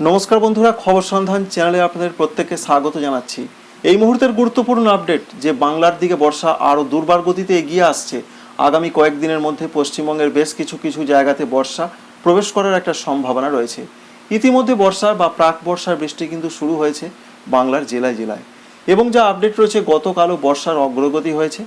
নমস্কার বন্ধুরা, খবর সন্ধান চ্যানেলে আপনাদের প্রত্যেককে স্বাগত জানাচ্ছি। এই মুহূর্তের গুরুত্বপূর্ণ আপডেট, যে বাংলার দিকে বর্ষা আরও দুর্বার গতিতে এগিয়ে আসছে, আগামী কয়েকদিনের মধ্যে পশ্চিমবঙ্গের বেশ কিছু কিছু জায়গাতে বর্ষা প্রবেশ করার একটা সম্ভাবনা রয়েছে। ইতিমধ্যে বর্ষার বা প্রাক বর্ষার বৃষ্টি কিন্তু শুরু হয়েছে বাংলার জেলায় জেলায়। এবং যা আপডেট রয়েছে, গতকালও বর্ষার অগ্রগতি হয়েছে।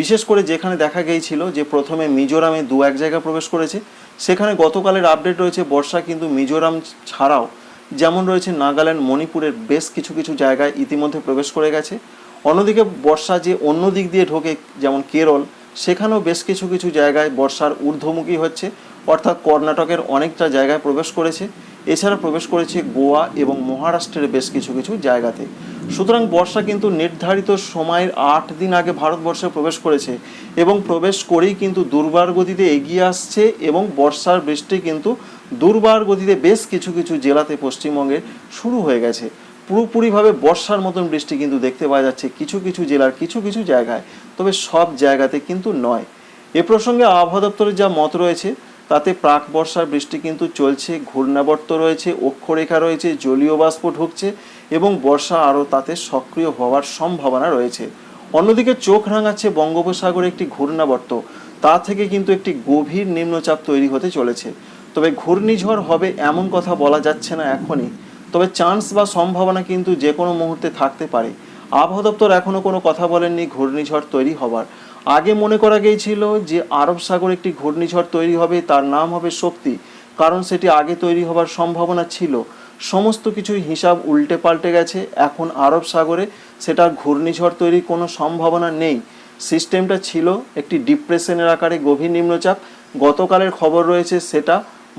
বিশেষ করে যেখানে দেখা গিয়েছিল যে প্রথমে মিজোরামে দু এক জায়গা প্রবেশ করেছে, সেখানে গতকালের আপডেট রয়েছে, বর্ষা কিন্তু মিজোরাম ছাড়াও যেমন রয়েছে নাগাল্যান্ড, মণিপুরের বেশ কিছু কিছু জায়গায় ইতিমধ্যে প্রবেশ করে গেছে। অন্যদিকে বর্ষা যে অন্য দিক দিয়ে ঢোকে, যেমন কেরল, সেখানেও বেশ কিছু কিছু জায়গায় বর্ষার ঊর্ধ্বমুখী হচ্ছে। অর্থাৎ কর্ণাটকের অনেকটা জায়গায় প্রবেশ করেছে। এছাড়া প্রবেশ করেছে গোয়া এবং মহারাষ্ট্রের বেশ কিছু কিছু জায়গাতে। সুতরাং বর্ষা কিন্তু নির্ধারিত সময়ের আট দিন আগে ভারতবর্ষে প্রবেশ করেছে এবং প্রবেশ করেই কিন্তু দুর্বার গতিতে এগিয়ে আসছে এবং বর্ষার বৃষ্টি কিন্তু দুর্বার গতিতে বেশ কিছু কিছু জেলাতে পশ্চিমবঙ্গে শুরু হয়ে গেছে। পুরোপুরিভাবে বর্ষার মতন বৃষ্টি কিন্তু দেখতে পাওয়া যাচ্ছে কিছু কিছু জেলার কিছু কিছু জায়গায়। তবে সব জায়গাতে কিন্তু নয়। এ প্রসঙ্গে আবহাওয়া দপ্তরের যা মত রয়েছে, তাতে প্রাক বর্ষার বৃষ্টি কিন্তু চলছে, ঘূর্ণাবর্ত রয়েছে, অক্ষরেখা রয়েছে, জলীয় বাষ্প ঢুকছে এবং বর্ষা আরও তাতে সক্রিয় হওয়ার সম্ভাবনা রয়েছে। অন্যদিকে চোখ রাঙাচ্ছে বঙ্গোপসাগরে একটি ঘূর্ণাবর্ত। তা থেকে কিন্তু একটি গভীর নিম্নচাপ তৈরি হতে চলেছে। তবে ঘূর্ণিঝড় হবে এমন কথা বলা যাচ্ছে না এখনই। তবে চান্স বা সম্ভাবনা কিন্তু যে কোনো মুহূর্তে থাকতে পারে। আবহাওয়া দপ্তর এখনও কোনো কথা বলেননি ঘূর্ণিঝড় তৈরি হবার। আগে মনে করা গিয়েছিল যে আরব সাগরে একটি ঘূর্ণিঝড় তৈরি হবে, তার নাম হবে শক্তি। কারণ সেটি আগে তৈরি হবার সম্ভাবনা ছিল। সমস্ত কিছুই হিসাব উল্টে পাল্টে গেছে। এখন আরব সাগরে সেটা ঘূর্ণিঝড় তৈরির কোনো সম্ভাবনা নেই। সিস্টেমটা ছিল একটি ডিপ্রেশনের আকারে গভীর নিম্নচাপ। গতকালের খবর রয়েছে সেটা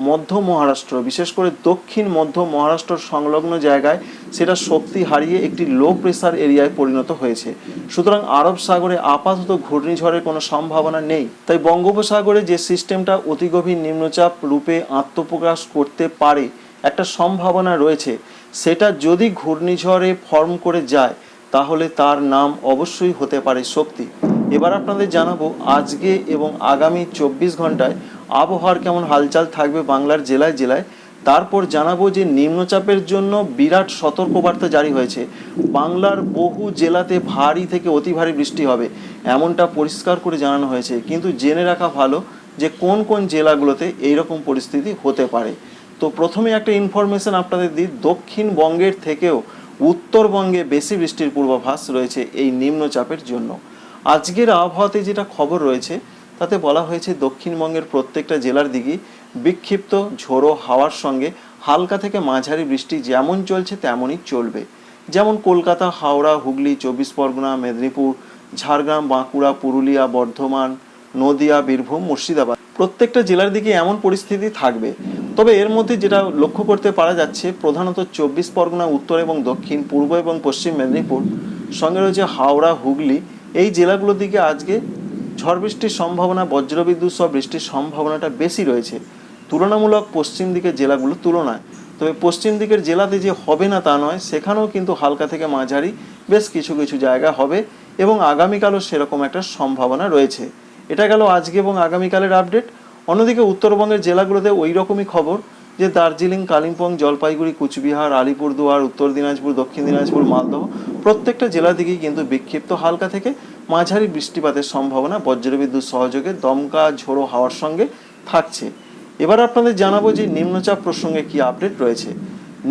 মধ্য মহারাষ্ট্র, বিশেষ করে দক্ষিণ মধ্য মহারাষ্ট্র সংলগ্ন জায়গায় সেটা শক্তি হারিয়ে একটি লো প্রেসার এরিয়ায় পরিণত হয়েছে। সুতরাং আরব সাগরে আপাতত ঘূর্ণিঝড়ের কোনো সম্ভাবনা নেই। তাই বঙ্গোপসাগরে যে সিস্টেমটা অতি গভীর নিম্নচাপ রূপে আত্মপ্রকাশ করতে পারে, একটা সম্ভাবনা রয়েছে। সেটা যদি ঘূর্ণিঝড়ে ফর্ম করে যায়, তাহলে তার নাম অবশ্যই হতে পারে শক্তি। এবার আপনাদের জানাব আজকে এবং আগামী চব্বিশ ঘন্টায় আবহাওয়ার কেমন হালচাল থাকবে বাংলার জেলায় জেলায়? তারপর জানাব যে নিম্নচাপের জন্য বিরাট সতর্কবার্তা জারি হয়েছে। বাংলার বহু জেলাতে ভারী থেকে অতি ভারী বৃষ্টি হবে, এমনটা পরিষ্কার করে জানানো হয়েছে। কিন্তু জেনে রাখা ভালো যে কোন কোন জেলাগুলোতে এইরকম পরিস্থিতি হতে পারে। তো প্রথমে একটা ইনফরমেশন আপনাদের দিই, দক্ষিণবঙ্গের থেকেও উত্তরবঙ্গে বেশি বৃষ্টির পূর্বাভাস রয়েছে এই নিম্নচাপের জন্য। আজকের আবহাওয়াতে যেটা খবর রয়েছে তাতে বলা হয়েছে দক্ষিণবঙ্গের প্রত্যেকটা জেলার দিকে বিক্ষিপ্ত ঝোড়ো হাওয়ার সঙ্গে হালকা থেকে মাঝারি বৃষ্টি যেমন চলছে তেমনই চলবে। যেমন কলকাতা, হাওড়া, হুগলি, চব্বিশ পরগনা, মেদিনীপুর, ঝাড়গ্রাম, বাঁকুড়া, পুরুলিয়া, বর্ধমান, নদিয়া, বীরভূম, মুর্শিদাবাদ। প্রত্যেকটা জেলার দিকে এমন পরিস্থিতি থাকবে। তবে এর মধ্যে যেটা লক্ষ্য করতে পারা যাচ্ছে, প্রধানত চব্বিশ পরগনা, উত্তর এবং দক্ষিণ, পূর্ব এবং পশ্চিম মেদিনীপুর, সঙ্গে রয়েছে হাওড়া, হুগলি। এই জেলাগুলোর দিকে আজকে ঝড় বৃষ্টির সম্ভাবনা, বজ্রবিদ্যুৎ সহ বৃষ্টির সম্ভাবনাটা বেশি রয়েছে। তুলনামূলক পশ্চিম দিকের জেলাগুলোর তুলনায়। তবে পশ্চিম দিকের জেলাতে যে হবে না তা নয়, সেখানেও কিন্তু হালকা থেকে মাঝারি বেশ কিছু কিছু জায়গা হবে এবং আগামীকালও সেরকম একটা সম্ভাবনা রয়েছে। এটা গেল আজকে এবং আগামীকালের আপডেট। অন্যদিকে উত্তরবঙ্গের জেলাগুলোতে ওই রকমই খবর যে দার্জিলিং, কালিম্পং, জলপাইগুড়ি, কুচবিহার, আলিপুরদুয়ার, উত্তর দিনাজপুর, দক্ষিণ দিনাজপুর, মালদহ প্রত্যেকটা জেলা দিকেই কিন্তু বিক্ষিপ্ত হালকা থেকে মাঝারি বৃষ্টিপাতের সম্ভাবনা বজ্রবিদ্যুৎ সহযোগে দমকা ঝোড়ো হাওয়ার সঙ্গে থাকছে। এবার আপনাদের জানাব যে নিম্নচাপ প্রসঙ্গে কি আপডেট রয়েছে।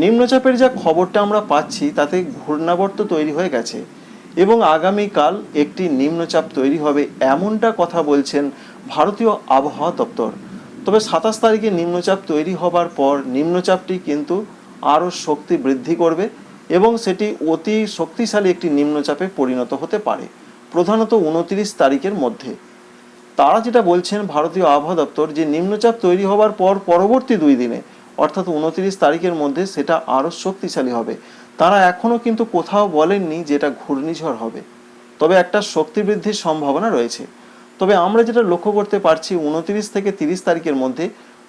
নিম্নচাপের যা খবরটা আমরা পাচ্ছি, তাতে ঘূর্ণাবর্ত তৈরি হয়ে গেছে এবং আগামীকাল একটি নিম্নচাপ তৈরি হবে এমনটা কথা বলছেন ভারতীয় আবহাওয়া দপ্তর। তবে সাতাশ তারিখে নিম্নচাপ তৈরি হবার পর নিম্নচাপটি কিন্তু আরও শক্তি বৃদ্ধি করবে এবং সেটি অতি শক্তিশালী একটি নিম্নচাপে পরিণত হতে পারে। প্রধানত উনত্রিশ তারিখের মধ্যে। তারা যেটা বলছেন, ভারতীয় আবহাওয়া দপ্তর, যে নিম্নচাপ তৈরি হবার পর পরবর্তী দুই দিনে, অর্থাৎ উনত্রিশ তারিখের মধ্যে সেটা আরও শক্তিশালী হবে। তারা এখনও কিন্তু কোথাও বলেননি যে এটা ঘূর্ণিঝড় হবে। তবে একটা শক্তি বৃদ্ধির সম্ভাবনা রয়েছে। তবে আমরা যেটা লক্ষ্য করতে পারছি, উনত্রিশ থেকে তিরিশ তারিখের মধ্যে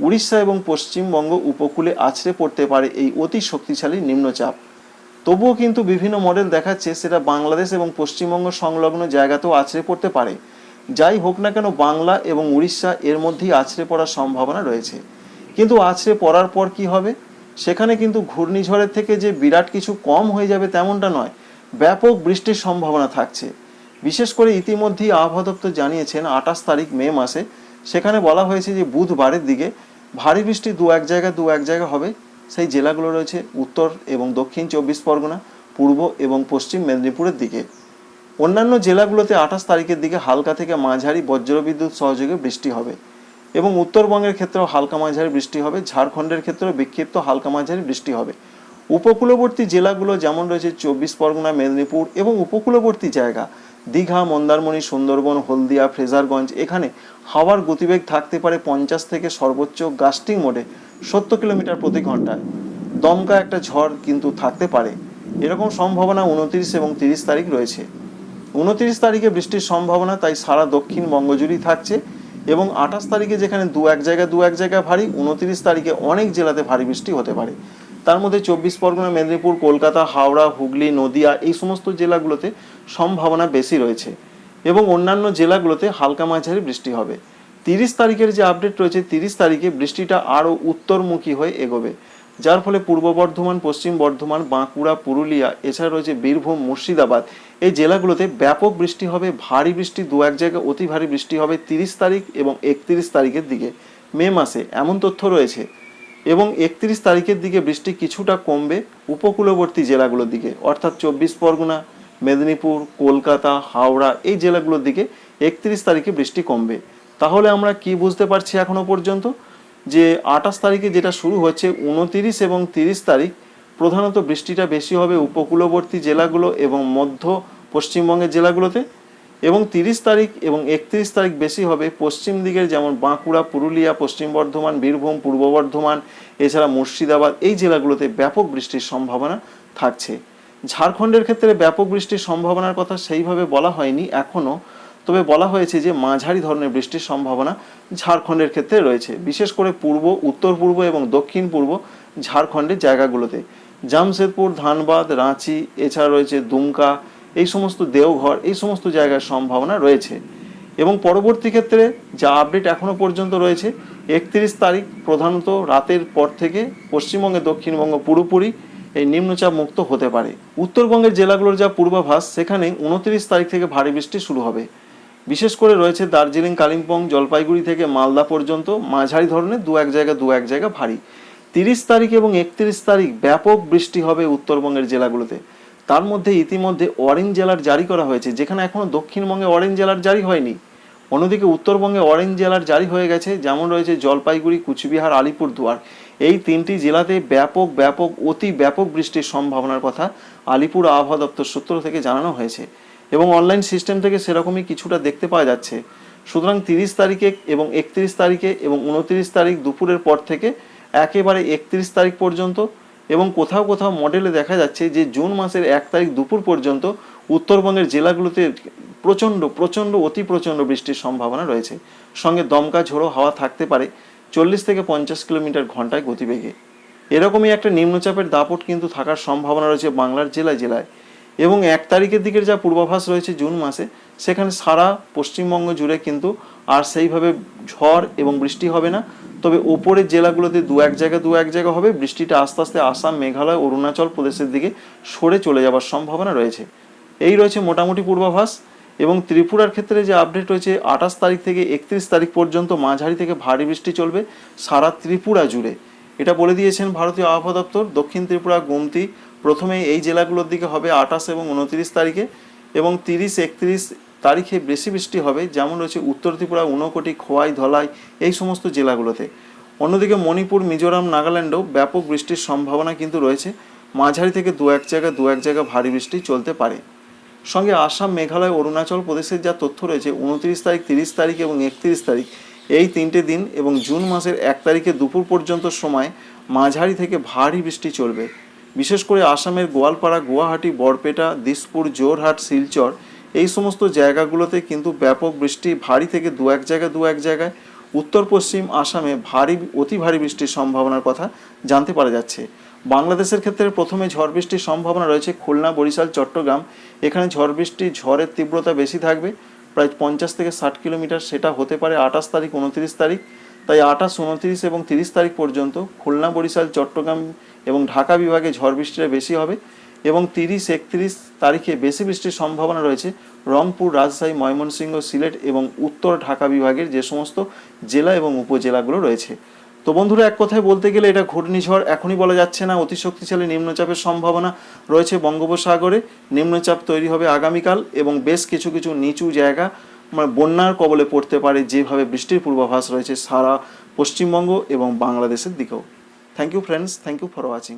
উড়িষ্যা এবং পশ্চিমবঙ্গ উপকূলে আছড়ে পড়তে পারে এই অতি শক্তিশালী নিম্নচাপ। তবুও কিন্তু বিভিন্ন মডেল দেখাচ্ছে সেটা বাংলাদেশ এবং পশ্চিমবঙ্গ সংলগ্ন জায়গাতেও আছড়ে পড়তে পারে। যাই হোক না কেন বাংলা এবং উড়িষ্যা এর মধ্যেই আছড়ে পড়ার সম্ভাবনা রয়েছে। কিন্তু আছড়ে পড়ার পর কি হবে? সেখানে কিন্তু ঘূর্ণিঝড়ের থেকে যে বিরাট কিছু কম হয়ে যাবে তেমনটা নয়, ব্যাপক বৃষ্টির সম্ভাবনা থাকছে। বিশেষ করে ইতিমধ্যেই আবহাওয়া দপ্তর জানিয়েছেন, আঠাশ তারিখ মে মাসে, সেখানে বলা হয়েছে যে বুধবারের দিকে ভারী বৃষ্টি দু এক জায়গায় দু এক জায়গা হবে। সেই জেলাগুলো রয়েছে উত্তর এবং দক্ষিণ চব্বিশ পরগনা, পূর্ব এবং পশ্চিম মেদিনীপুরের দিকে। অন্যান্য জেলাগুলোতে আঠাশ তারিখের দিকে হালকা থেকে মাঝারি বজ্রবিদ্যুৎ সহযোগে বৃষ্টি হবে এবং উত্তরবঙ্গের ক্ষেত্রেও হালকা মাঝারি বৃষ্টি হবে, ঝাড়খণ্ডের ক্ষেত্রেও বিক্ষিপ্ত হালকা মাঝারি বৃষ্টি হবে। উপকূলবর্তী জেলাগুলো যেমন রয়েছে চব্বিশ পরগনা, মেদিনীপুর এবং উপকূলবর্তী জায়গা দীঘা, মন্দারমণি, সুন্দরবন, হলদিয়া, ফ্রেজারগঞ্জ, এখানে হাওয়ার গতিবেগ থাকতে পারে পঞ্চাশ থেকে সর্বোচ্চ গাস্টিং মোডে সত্তর কিলোমিটার প্রতি ঘন্টায়। দমকা একটা ঝড় কিন্তু থাকতে পারে। এরকম সম্ভাবনা উনত্রিশ এবং তিরিশ তারিখ রয়েছে। উনত্রিশ তারিখে বৃষ্টির সম্ভাবনা, তাই সারা দক্ষিণবঙ্গ জুড়েই থাকছে এবং আঠাশ তারিখে যেখানে দু এক জায়গায় দু এক জায়গায় ভারী, উনত্রিশ তারিখে অনেক জেলাতে ভারী বৃষ্টি হতে পারে। তার মধ্যে চব্বিশ পরগনা, মেদিনীপুর, কলকাতা, হাওড়া, হুগলি, নদিয়া এই সমস্ত জেলাগুলোতে সম্ভাবনা বেশি রয়েছে এবং অন্যান্য জেলাগুলোতে হালকা মাঝারি বৃষ্টি হবে। তিরিশ তারিখের যে আপডেট রয়েছে, তিরিশ তারিখে বৃষ্টিটা আরও উত্তরমুখী হয়ে এগোবে, যার ফলে পূর্ব বর্ধমান, পশ্চিম বর্ধমান, বাঁকুড়া, পুরুলিয়া, এছাড়া রয়েছে বীরভূম, মুর্শিদাবাদ, এই জেলাগুলোতে ব্যাপক বৃষ্টি হবে, ভারী বৃষ্টি, দু এক জায়গায় অতি ভারী বৃষ্টি হবে তিরিশ তারিখ এবং একত্রিশ তারিখের দিকে, মে মাসে এমন তথ্য রয়েছে। এবং একত্রিশ তারিখের দিকে বৃষ্টি কিছুটা কমবে উপকূলবর্তী জেলাগুলোর দিকে, অর্থাৎ চব্বিশ পরগনা মেদিনীপুর, কলকাতা, হাওড়া এই জেলাগুলোর দিকে একত্রিশ তারিখে বৃষ্টি কমবে। তাহলে আমরা কি বুঝতে পারছি এখনও পর্যন্ত? যে আঠাশ তারিখে যেটা শুরু হচ্ছে, উনতিরিশ এবং তিরিশ তারিখ প্রধানত বৃষ্টিটা বেশি হবে উপকূলবর্তী জেলাগুলো এবং মধ্য পশ্চিমবঙ্গের জেলাগুলোতে এবং তিরিশ তারিখ এবং একত্রিশ তারিখ বেশি হবে পশ্চিম দিকের যেমন বাঁকুড়া, পুরুলিয়া, পশ্চিম বর্ধমান, বীরভূম, পূর্ব বর্ধমান, এছাড়া মুর্শিদাবাদ এই জেলাগুলোতে ব্যাপক বৃষ্টির সম্ভাবনা থাকছে। ঝাড়খণ্ডের ক্ষেত্রে ব্যাপক বৃষ্টির সম্ভাবনার কথা সেইভাবে বলা হয়নি এখনও তবে বলা হয়েছে যে, মাঝারি ধরনের বৃষ্টির সম্ভাবনা ঝাড়খণ্ডের ক্ষেত্রে রয়েছে। বিশেষ করে পূর্ব, উত্তর পূর্ব এবং দক্ষিণ পূর্ব ঝাড়খণ্ডের জায়গাগুলোতে। জামশেদপুর, ধানবাদ, রাঁচি, এছাড়া রয়েছে দুমকা, এই সমস্ত দেওঘর, এই সমস্ত জায়গার সম্ভাবনা রয়েছে। এবং পরবর্তী ক্ষেত্রে যা আপডেট এখনও পর্যন্ত রয়েছে, একত্রিশ তারিখ প্রধানত রাতের পর থেকে পশ্চিমবঙ্গে দক্ষিণবঙ্গ পুরোপুরি এই নিম্নচাপ মুক্ত হতে পারে। উত্তরবঙ্গের জেলাগুলোর যা পূর্বাভাস, সেখানে উনত্রিশ তারিখ থেকে ভারী বৃষ্টি শুরু হবে। বিশেষ করে রয়েছে দার্জিলিং, কালিম্পং, জলপাইগুড়ি থেকে মালদা পর্যন্ত। মাঝারি ধরনের দু এক জায়গা, দু এক জায়গা ভারী। তিরিশ তারিখ এবং একত্রিশ তারিখ ব্যাপক বৃষ্টি হবে উত্তরবঙ্গের জেলাগুলোতে। তার মধ্যে ইতিমধ্যে অরেঞ্জ জেলার জারি করা হয়েছে, যেখানে এখনও দক্ষিণবঙ্গে অরেঞ্জ জেলার জারি হয়নি। অন্যদিকে উত্তরবঙ্গে অরেঞ্জ জেলার জারি হয়ে গেছে, যেমন রয়েছে জলপাইগুড়ি, কুচবিহার আলিপুরদুয়ার এই তিনটি জেলাতে ব্যাপক ব্যাপক, অতি ব্যাপক বৃষ্টির সম্ভাবনার কথা আলিপুর আবহাওয়া দপ্তর সূত্র থেকে জানানো হয়েছে এবং অনলাইন সিস্টেম থেকে সেরকমই কিছুটা দেখতে পাওয়া যাচ্ছে। সুতরাং তিরিশ তারিখে এবং একত্রিশ তারিখে এবং উনত্রিশ তারিখ দুপুরের পর থেকে একেবারে একত্রিশ তারিখ পর্যন্ত এবং কোথাও কোথাও মডেলে দেখা যাচ্ছে যে জুন মাসের এক তারিখ দুপুর পর্যন্ত উত্তরবঙ্গের জেলাগুলোতে প্রচণ্ড প্রচণ্ড, অতি প্রচণ্ড বৃষ্টির সম্ভাবনা রয়েছে। সঙ্গে দমকা ঝোড়ো হাওয়া থাকতে পারে চল্লিশ থেকে পঞ্চাশ কিলোমিটার ঘন্টায় গতিবেগে। এরকমই একটা নিম্নচাপের দাপট কিন্তু থাকার সম্ভাবনা রয়েছে বাংলার জেলায় জেলায়। এবং এক তারিখের দিকের যা পূর্বাভাস রয়েছে জুন মাসে, সেখানে সারা পশ্চিমবঙ্গ জুড়ে কিন্তু আর সেইভাবে ঝড় এবং বৃষ্টি হবে না। তবে ওপরের জেলাগুলোতে দু এক জায়গা, দু এক জায়গা হবে। বৃষ্টিটা আস্তে আস্তে আসাম, মেঘালয়, অরুণাচল প্রদেশের দিকে সরে চলে যাওয়ার সম্ভাবনা রয়েছে। এই রয়েছে মোটামুটি পূর্বাভাস এবং ত্রিপুরার ক্ষেত্রে যে আপডেট রয়েছে, আঠাশ তারিখ থেকে একত্রিশ তারিখ পর্যন্ত মাঝারি থেকে ভারী বৃষ্টি চলবে সারা ত্রিপুরা জুড়ে। এটা বলে দিয়েছেন ভারতীয় আবহাওয়া দপ্তর। দক্ষিণ ত্রিপুরা, গোমতি প্রথমে এই জেলাগুলোর দিকে হবে আঠাশ এবং উনত্রিশ তারিখে এবং তিরিশ, একত্রিশ তারিখে বেশি বৃষ্টি হবে, যেমন রয়েছে উত্তর ত্রিপুরা, ঊনকোটি, খোয়াই, ধলাই, এই সমস্ত জেলাগুলোতে। অন্যদিকে মণিপুর, মিজোরাম, নাগাল্যান্ডেও ব্যাপক বৃষ্টির সম্ভাবনা কিন্তু রয়েছে। মাঝারি থেকে দু এক জায়গায় দু এক জায়গায় ভারী বৃষ্টি চলতে পারে। সঙ্গে আসাম, মেঘালয়, অরুণাচল প্রদেশের যা তথ্য রয়েছে, উনত্রিশ তারিখ, তিরিশ তারিখ এবং একত্রিশ তারিখ, এই তিনটে দিন এবং জুন মাসের এক তারিখে দুপুর পর্যন্ত সময় মাঝারি থেকে ভারী বৃষ্টি চলবে। বিশেষ করে আসামের গোয়ালপাড়া, গুয়াহাটি, বরপেটা, দিসপুর জোরহাট শিলচর, এই সমস্ত জায়গাগুলোতে কিন্তু ব্যাপক বৃষ্টি ভারী থেকে দু এক জায়গায় দু এক জায়গায়। উত্তর পশ্চিম আসামে ভারী, অতি ভারী বৃষ্টির সম্ভাবনার কথা জানতে পারা যাচ্ছে। বাংলাদেশের ক্ষেত্রে প্রথমে ঝড় বৃষ্টির সম্ভাবনা রয়েছে খুলনা, বরিশাল, চট্টগ্রাম। এখানে ঝড় বৃষ্টি, ঝড়ের তীব্রতা বেশি থাকবে। প্রায় পঞ্চাশ থেকে ষাট কিলোমিটার সেটা হতে পারে আঠাশ তারিখ, উনত্রিশ তারিখ। তাই আঠাশ, উনত্রিশ এবং তিরিশ তারিখ পর্যন্ত খুলনা, বরিশাল, চট্টগ্রাম এবং ঢাকা বিভাগে ঝড় বৃষ্টিটা বেশি হবে এবং তিরিশ, একত্রিশ তারিখে বেশি বৃষ্টির সম্ভাবনা রয়েছে রংপুর, রাজশাহী, ময়মনসিংহ, সিলেট এবং উত্তর ঢাকা বিভাগের যে সমস্ত জেলা এবং উপজেলাগুলো রয়েছে। তো বন্ধুরা, এক কথায় বলতে গেলে এটা ঘূর্ণিঝড়। এখনই বলা যাচ্ছে না অতি শক্তিশালী নিম্নচাপের সম্ভাবনা রয়েছে বঙ্গোপসাগরে। নিম্নচাপ তৈরি হবে আগামীকাল এবং বেশ কিছু কিছু নিচু জায়গা মানে বন্যার কবলে পড়তে পারে যেভাবে বৃষ্টির পূর্বাভাস রয়েছে সারা পশ্চিমবঙ্গ এবং বাংলাদেশের দিকেও। Thank you friends thank you for watching